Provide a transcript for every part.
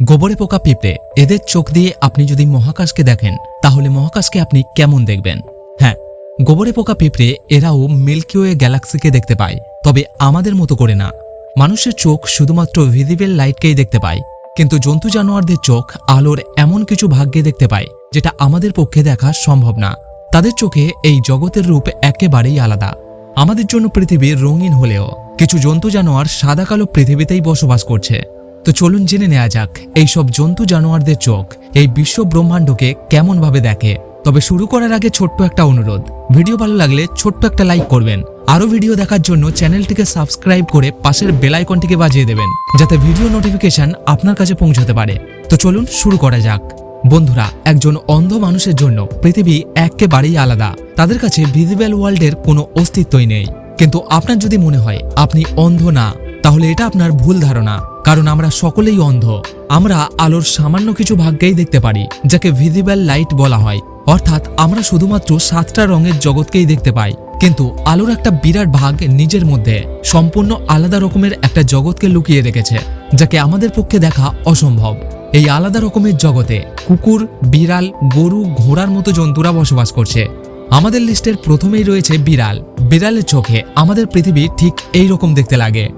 গোবরে পোকা পিঁপড়ে, এদের চোখ দিয়ে আপনি যদি মহাকাশকে দেখেন, তাহলে মহাকাশকে আপনি কেমন দেখবেন? হ্যাঁ গোবরে পোকা পিঁপড়ে এরাও মিল্কিওয়ে গ্যালাক্সিকে দেখতে পায়, তবে আমাদের মতো করে না। মানুষের চোখ শুধুমাত্র ভিজিবেল লাইটকেই দেখতে পায়, কিন্তু জন্তু জানোয়ারদের চোখ আলোর এমন কিছু ভাগ্যে দেখতে পায়, যেটা আমাদের পক্ষে দেখা সম্ভব না। তাদের চোখে এই জগতের রূপ একেবারেই আলাদা। আমাদের জন্য পৃথিবী রঙিন হলেও কিছু জন্তু জানোয়ার সাদা কালো পৃথিবীতেই বসবাস করছে। তো চলুন জেনে নেওয়া যাক এই সব জন্তু জানোয়ারদের চোখ, এই বিশ্ব ব্রহ্মাণ্ডকে কেমনভাবে দেখে। তবে শুরু করার আগে ছোট্ট একটা অনুরোধ, ভিডিও ভালো লাগলে ছোট্ট একটা লাইক করবেন। আরও ভিডিও দেখার জন্য চ্যানেলটিকে সাবস্ক্রাইব করে পাশের বেল আইকনটিকে বাজিয়ে দেবেন, যাতে ভিডিও নোটিফিকেশন আপনার কাছে পৌঁছতে পারে। তো চলুন শুরু করা যাক। বন্ধুরা, একজন অন্ধ মানুষের জন্য পৃথিবী একেবারেই আলাদা। তাদের কাছে ভিজিবল ওয়ার্ল্ডের কোনো অস্তিত্বই নেই। কিন্তু আপনার যদি মনে হয়, আপনি অন্ধ না, তাহলে এটা আপনার ভুল ধারণা। কারণ আমরা সকলেই অন্ধ। আমরা আলোর সামান্য কিছু ভাগ্যেই দেখতে পারি, যাকে ভিজিবল লাইট বলা হয়। অর্থাৎ আমরা শুধুমাত্র সাতটা রঙের জগৎকেই দেখতে পাই। কিন্তু আলোর একটা বিরাট ভাগ নিজের মধ্যে, সম্পূর্ণ আলাদা রকমের একটা জগৎকে লুকিয়ে রেখেছে, যাকে আমাদের পক্ষে দেখা অসম্ভব। এই আলাদা রকমের জগতে কুকুর, বিড়াল, গরু, ঘোড়ার মতো জন্তুরা বসবাস করছে। আমাদের লিস্টের প্রথমেই রয়েছে বিড়াল। বিড়ালের চোখে আমাদের পৃথিবী ঠিক এই রকম দেখতে লাগে।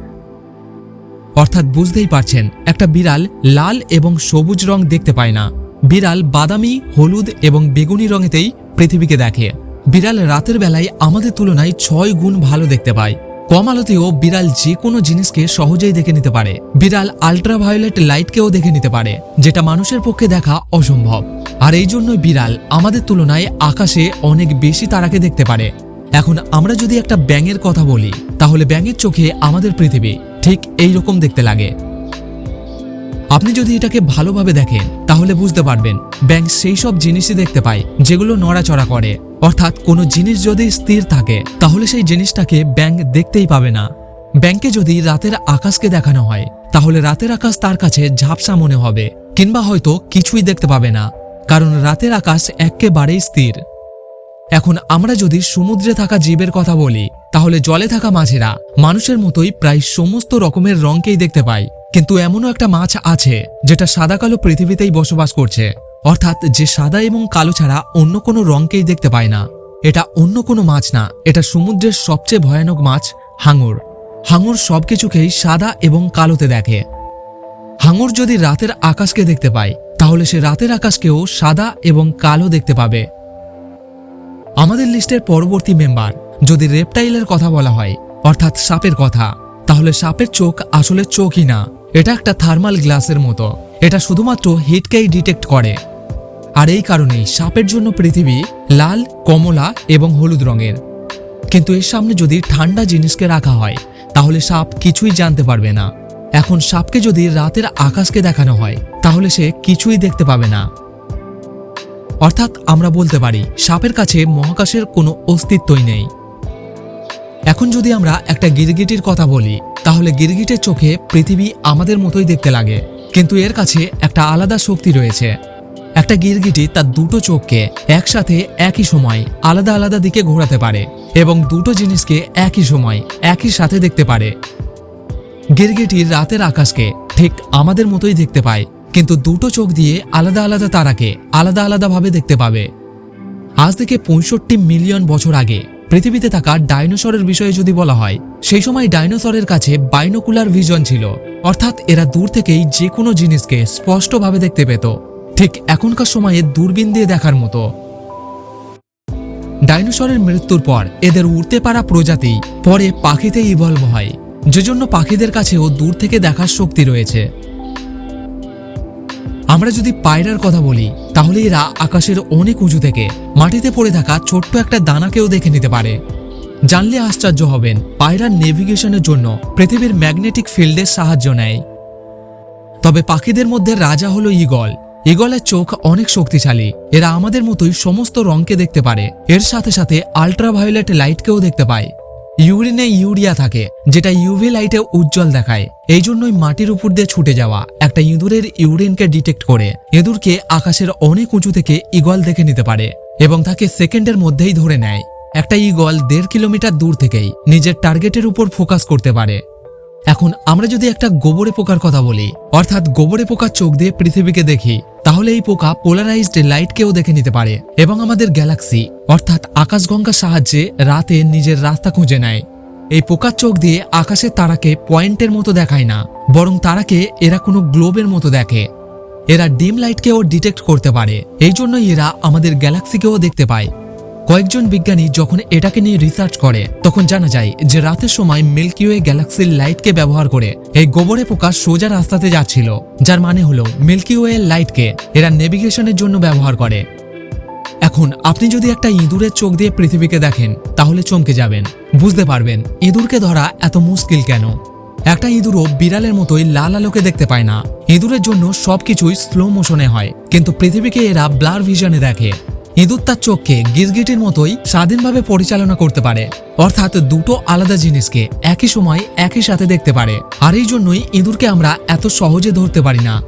অর্থাৎ বুঝতেই পারছেন, একটা বিড়াল লাল এবং সবুজ রং দেখতে পায় না। বিড়াল বাদামি, হলুদ এবং বেগুনি রঙেতেই পৃথিবীকে দেখে। বিড়াল রাতের বেলায় আমাদের তুলনায় ছয় গুণ ভালো দেখতে পায়। কম আলোতেও বিড়াল যে কোনো জিনিসকে সহজেই দেখে নিতে পারে। বিড়াল আল্ট্রাভায়োলেট লাইটকেও দেখে নিতে পারে, যেটা মানুষের পক্ষে দেখা অসম্ভব। আর এই জন্যই বিড়াল আমাদের তুলনায় আকাশে অনেক বেশি তারাকে দেখতে পারে। এখন আমরা যদি একটা ব্যাঙের কথা বলি, তাহলে ব্যাঙের চোখে আমাদের পৃথিবী। ঠিক এই রকম দেখতে লাগে। আপনি যদি এটাকে ভালোভাবে দেখেন, তাহলে বুঝতে পারবেন ব্যাঙ সেই সব জিনিসই দেখতে পায়, যেগুলো নড়াচড়া করে। অর্থাৎ কোনো জিনিস যদি স্থির থাকে, তাহলে সেই জিনিসটাকে ব্যাঙ দেখতেই পাবে না। ব্যাংকে যদি রাতের আকাশকে দেখানো হয়, তাহলে রাতের আকাশ তার কাছে ঝাপসা মনে হবে, কিংবা হয়তো কিছুই দেখতে পাবে না, কারণ রাতের আকাশ একেবারেই স্থির। এখন আমরা যদি সমুদ্রে থাকা জীবের কথা বলি তাহলে জলে থাকা মাছেরা মানুষের মতোই প্রায় সমস্ত রকমের রঙকেই দেখতে পায়। কিন্তু এমনও একটা মাছ আছে, যেটা সাদা কালো পৃথিবীতেই বসবাস করছে। অর্থাৎ যে সাদা এবং কালো ছাড়া অন্য কোনো রঙকেই দেখতে পায় না। এটা অন্য কোনো মাছ না, এটা সমুদ্রের সবচেয়ে ভয়ানক মাছ, হাঙর। হাঙর সবকিছুকেই সাদা এবং কালোতে দেখে। হাঙর যদি রাতের আকাশকে দেখতে পায়, তাহলে সে রাতের আকাশকেও সাদা এবং কালো দেখতে পাবে। আমাদের লিস্টের পরবর্তী মেম্বার যদি রেপটাইলের কথা বলা হয়, অর্থাৎ সাপের কথা, তাহলে সাপের চোখ আসলে চোখই না। এটা একটা থার্মাল গ্লাসের মতো। এটা শুধুমাত্র হিটকেই ডিটেক্ট করে। আর এই কারণেই সাপের জন্য পৃথিবী লাল, কমলা এবং হলুদ রঙের। কিন্তু এর সামনে যদি ঠান্ডা জিনিসকে রাখা হয়, তাহলে সাপ কিছুই জানতে পারবে না। এখন সাপকে যদি রাতের আকাশকে দেখানো হয়, তাহলে সে কিছুই দেখতে পাবে না। অর্থাৎ আমরা বলতে পারি, সাপের কাছে মহাকাশের কোনো অস্তিত্বই নেই। এখন যদি আমরা একটা গিরগিটির কথা বলি, তাহলে গিরগিটের চোখে পৃথিবী আমাদের মতোই দেখতে লাগে। কিন্তু এর কাছে একটা আলাদা শক্তি রয়েছে। একটা গিরগিটি তার দুটো চোখকে একসাথে একই সময় আলাদা আলাদা দিকে ঘোরাতে পারে এবং দুটো জিনিসকে একই সময় একই সাথে দেখতে পারে। গিরগিটি রাতের আকাশকে ঠিক আমাদের মতোই দেখতে পায়, কিন্তু দুটো চোখ দিয়ে আলাদা আলাদা তারাকে আলাদা আলাদাভাবে দেখতে পাবে। আজ থেকে পঁয়ষট্টি মিলিয়ন বছর আগে পৃথিবীতে থাকা ডাইনোসরের বিষয়ে যদি বলা হয়, সেই সময় ডাইনোসরের কাছে বাইনোকুলার ভিজন ছিল। অর্থাৎ এরা দূর থেকেই যে কোনো জিনিসকে স্পষ্টভাবে দেখতে পেত। ঠিক এখনকার সময়ে দূরবীন দিয়ে দেখার মতো। ডাইনোসরের মৃত্যুর পর এদের উড়তে পারা প্রজাতি পরে পাখিতে ইভলভ হয়। যে জন্য পাখিদের কাছেও দূর থেকে দেখার শক্তি রয়েছে। আমরা যদি পায়রার কথা বলি, তাহলে এরা আকাশের অনেক উঁচু থেকে মাটিতে পড়ে থাকা ছোট্ট একটা দানাকেও দেখে নিতে পারে। জানলে আশ্চর্য হবেন পায়রার নেভিগেশনের জন্য পৃথিবীর ম্যাগনেটিক ফিল্ডের সাহায্য নেয়। তবে পাখিদের মধ্যে রাজা হলো ঈগল। ঈগলের চোখ অনেক শক্তিশালী। এরা আমাদের মতোই সমস্ত রঙকে দেখতে পারে। এর সাথে সাথে আল্ট্রাভায়োলেট লাইটকেও দেখতে পায়। ইউরিনে ইউরিয়া থাকে, যেটা ইউভি লাইটে উজ্জ্বল দেখায়। এই জন্যই মাটির উপর দিয়ে ছুটে যাওয়া একটা ইঁদুরের ইউরিনকে ডিটেক্ট করে। ইঁদুরকে আকাশের অনেক উঁচু থেকে ইগল দেখে নিতে পারে এবং তাকে সেকেন্ডের মধ্যেই ধরে নেয়। একটা ইগল দেড় কিলোমিটার দূর থেকেই নিজের টার্গেটের উপর ফোকাস করতে পারে। এখন আমরা যদি একটা গোবরে পোকার কথা বলি, অর্থাৎ গোবরে পোকার চোখ দিয়ে পৃথিবীকে দেখি, তাহলে এই পোকা পোলারাইজড লাইটকেও দেখে নিতে পারে এবং আমাদের গ্যালাক্সি, অর্থাৎ আকাশগঙ্গার সাহায্যে রাতে নিজের রাস্তা খুঁজে নেয়। এই পোকার চোখ দিয়ে আকাশের তারাকে পয়েন্টের মতো দেখায় না, বরং তারাকে এরা কোনো গ্লোবের মতো দেখে। এরা ডিম লাইটকেও ডিটেক্ট করতে পারে, এই জন্যই এরা আমাদের গ্যালাক্সিকেও দেখতে পায়। কয়েকজন বিজ্ঞানী যখন এটাকে নিয়ে রিসার্চ করে, তখন জানা যায় যে রাতের সময় মিল্কিওয়ে গ্যালাক্সির লাইটকে ব্যবহার করে এই গোবরে পোকা সোজা রাস্তাতে যাচ্ছিল, যার মানে হলো মিল্কিওয়ে লাইটকে এরা নেভিগেশনের জন্য ব্যবহার করে। এখন আপনি যদি একটা ইঁদুরের চোখ দিয়ে পৃথিবীকে দেখেন, তাহলে চমকে যাবেন। বুঝতে পারবেন, ইঁদুরকে ধরা এত মুশকিল কেন? একটা ইঁদুরও বিড়ালের মতোই লাল আলোকে দেখতে পায় না। ইঁদুরের জন্য সবকিছুই স্লো মোশনে হয়, কিন্তু পৃথিবীকে এরা ব্লার ভিশনে দেখে। ইঁদুর তার চোখকে গিরগিটির মতোই স্বাধীনভাবে পরিচালনা করতে পারে। অর্থাৎ দুটো আলাদা জিনিসকে একই সময় একই সাথে দেখতে পারে। আর এই জন্যই ইঁদুরকে আমরা এত সহজে ধরতে পারি না।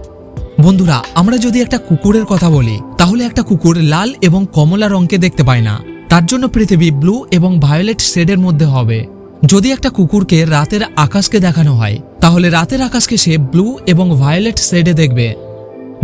বন্ধুরা, আমরা যদি একটা কুকুরের কথা বলি, তাহলে একটা কুকুর লাল এবং কমলা রঙকে দেখতে পায় না। তার জন্য পৃথিবী ব্লু এবং ভায়োলেট শেডের মধ্যে হবে। যদি একটা কুকুরকে রাতের আকাশকে দেখানো হয়, তাহলে রাতের আকাশকে সে ব্লু এবং ভায়োলেট শেডে দেখবে।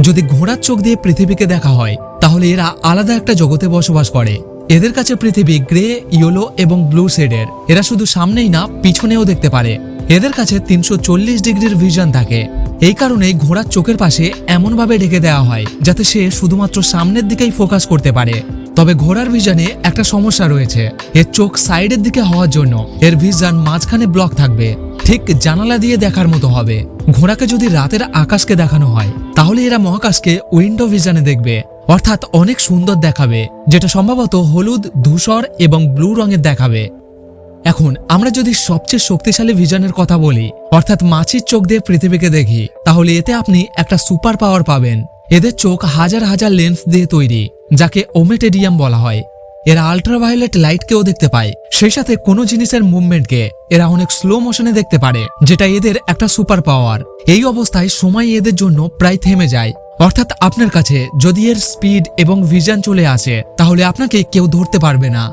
যদি ঘোড়ার চোখ দিয়ে পৃথিবীকে দেখা হয়, তাহলে এরা আলাদা একটা জগতে বসবাস করে। এদের কাছে পৃথিবী গ্রে, ইয়েলো এবং ব্লু শেডের। এরা শুধু সামনেই না, পিছনেও দেখতে পারে। এদের কাছে তিনশো চল্লিশ ডিগ্রির ভিশন থাকে। এই কারণেই ঘোড়ার চোখের পাশে এমনভাবে ঢেকে দেওয়া হয়, যাতে সে শুধুমাত্র সামনের দিকেই ফোকাস করতে পারে। তবে ঘোড়ার ভিশনে একটা সমস্যা রয়েছে। এর চোখ সাইডের দিকে হওয়ার জন্য এর ভিশন মাঝখানে ব্লক থাকবে। ঠিক জানালা দিয়ে দেখার মতো হবে। ঘোড়াকে যদি রাতের আকাশকে দেখানো হয়, তাহলে এরা মহাকাশকে উইন্ডো ভিশনে দেখবে। অর্থাৎ অনেক সুন্দর দেখাবে, যেটা সম্ভবত হলুদ, ধূসর এবং ব্লু রঙের দেখাবে। এখন আমরা যদি সবচেয়ে শক্তিশালী ভিশনের কথা বলি, অর্থাৎ মাছির চোখ দিয়ে পৃথিবীকে দেখি, তাহলে এতে আপনি একটা সুপার পাওয়ার পাবেন। এদের চোখ হাজার হাজার লেন্স দিয়ে তৈরি, যাকে ওমেটেডিয়াম বলা হয়। এরা আল্ট্রাভায়োলেট লাইটকেও দেখতে পায়। সেই সাথে কোনো জিনিসের মুভমেন্টকে এরা অনেক স্লো মোশনে দেখতে পারে, যেটা এদের একটা সুপার পাওয়ার এই অবস্থায় সময় এদের জন্য প্রায় থেমে যায়। অর্থাৎ আপনার কাছে যদি এর স্পিড এবং ভিশন চলে আসে, তাহলে আপনাকে কেউ ধরতে পারবে না।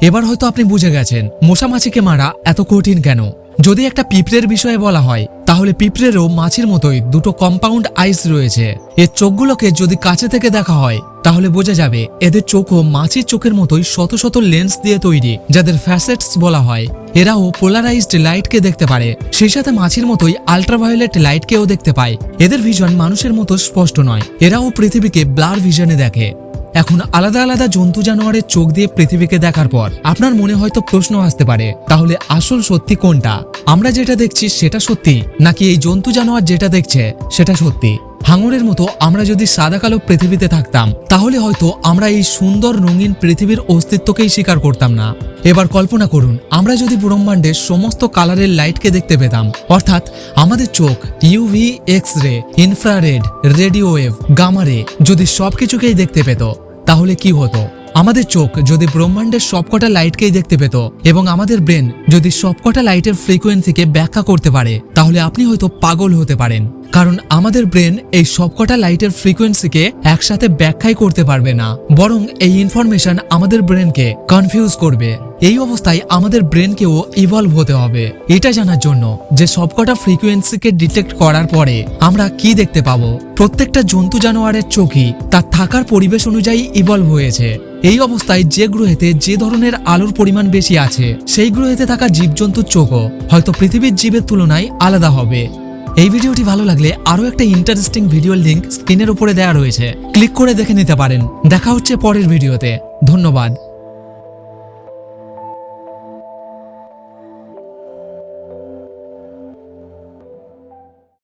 এবার হয়তো আপনি বুঝে গেছেন মশা মাছিকে মারা এত কঠিন কেন? যদি একটা পিঁপড়ের বিষয়ে বলা হয়, তাহলে পিঁপড়েরও মাছির মতোই দুটো কম্পাউন্ড আইস রয়েছে। এর চোখগুলোকে যদি কাছে থেকে দেখা হয় তাহলে বোঝা যাবে এদের চোখও মাছির চোখের মতোই শত শত লেন্স দিয়ে তৈরি, যাদের ফ্যাসেটস বলা হয়। এরাও পোলারাইজড লাইটকে দেখতে পারে, সেই সাথে মাছির মতোই আল্ট্রাভায়োলেট লাইটকেও দেখতে পায়। এদের ভিশন মানুষের মতো স্পষ্ট নয়, এরাও পৃথিবীকে ব্লার ভিশনে দেখে। এখন আলাদা আলাদা জন্তু জানোয়ারের চোখ দিয়ে পৃথিবীকে দেখার পর, আপনার মনে হয়তো প্রশ্ন আসতে পারে, তাহলে আসল সত্যি কোনটা? আমরা যেটা দেখছি সেটা সত্যি, নাকি এই জন্তু জানোয়ার যেটা দেখছে সেটা সত্যি? হাঙরের মতো আমরা যদি সাদা কালো পৃথিবীতে থাকতাম, তাহলে হয়তো আমরা এই সুন্দর রঙিন পৃথিবীর অস্তিত্বকেই স্বীকার করতাম না। এবার কল্পনা করুন, আমরা যদি ব্রহ্মাণ্ডের সমস্ত কালারের লাইটকে দেখতে পেতাম, অর্থাৎ আমাদের চোখ UV X ray infrared radio wave gamma ray যদি সবকিছুকেই দেখতে পেত, তাহলে কি হতো? আমাদের চোখ যদি ব্রহ্মাণ্ডের সবকটা লাইটকেই দেখতে পেত, এবং আমাদের ব্রেন যদি সবকটা লাইটের ফ্রিকোয়েন্সিকে ব্যাখ্যা করতে পারে, তাহলে আপনি হয়তো পাগল হতে পারেন। কারণ আমাদের ব্রেন এই সবকটা লাইটের ফ্রিকোয়েন্সিকে একসাথে ব্যাখ্যাই করতে পারবে না, বরং এই ইনফরমেশন আমাদের ব্রেনকে কনফিউজ করবে। এই অবস্থায় আমাদের ব্রেনকেও ইভলভ হতে হবে। এটা জানার জন্য যে সবকটা ফ্রিকোয়েন্সিকে ডিটেক্ট করার পরে আমরা কি দেখতে পাবো? প্রত্যেকটা জন্তু জানোয়ারের চোখই তার থাকার পরিবেশ অনুযায়ী ইভলভ হয়েছে। এই অবস্থায় যে গ্রহেতে যে ধরনের আলোর পরিমাণ বেশি আছে, সেই গ্রহেতে থাকা জীবজন্তুর চোখও হয়তো পৃথিবীর জীবের তুলনায় আলাদা হবে। এই ভিডিওটি ভালো লাগলে আরও একটা ইন্টারেস্টিং ভিডিওর লিঙ্ক স্ক্রিনের উপরে দেওয়া রয়েছে। ক্লিক করে দেখে নিতে পারেন। দেখা হচ্ছে পরের ভিডিওতে। ধন্যবাদ।